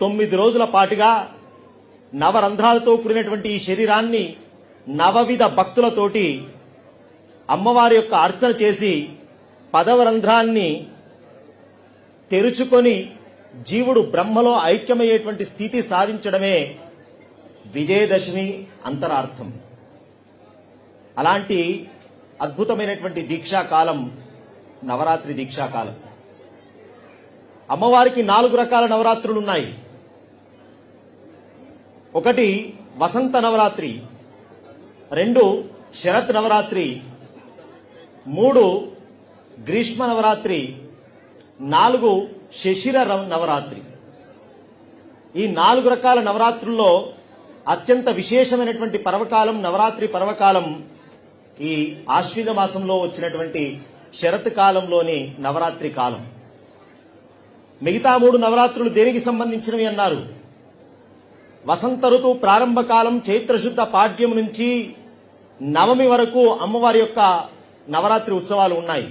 తొమ్మిది రోజుల పాటుగా నవరంధ్రాలతో కూడినటువంటి ఈ శరీరాన్ని నవవిధ భక్తులతోటి అమ్మవారి యొక్క అర్చన చేసి పదవ రంధ్రాన్ని తెరుచుకొని జీవుడు బ్రహ్మలో ఐక్యమయ్యేటువంటి స్థితి సాధించడమే విజయదశమి అంతరార్థం. అలాంటి అద్భుతమైనటువంటి దీక్షాకాలం నవరాత్రి దీక్షాకాలం. అమ్మవారికి నాలుగు రకాల నవరాత్రులు ఉన్నాయి ఒకటి వసంత నవరాత్రి రెండు శరత్ నవరాత్రి మూడు గ్రీష్మ నవరాత్రి నాలుగు శశిర నవరాత్రి. ఈ నాలుగు రకాల నవరాత్రుల్లో అత్యంత విశేషమైనటువంటి పర్వకాలం నవరాత్రి పర్వకాలం ఈ ఆశ్విన మాసంలో వచ్చినటువంటి శరత్ కాలంలోని నవరాత్రి కాలం. మిగతా మూడు నవరాత్రులు దేనికి సంబంధించినవి అన్నారు? వసంత ఋతువు ప్రారంభ కాలం చైత్రశుద్ధ పాడ్యం నుంచి నవమి వరకు అమ్మవారి యొక్క నవరాత్రి ఉత్సవాలు ఉన్నాయి.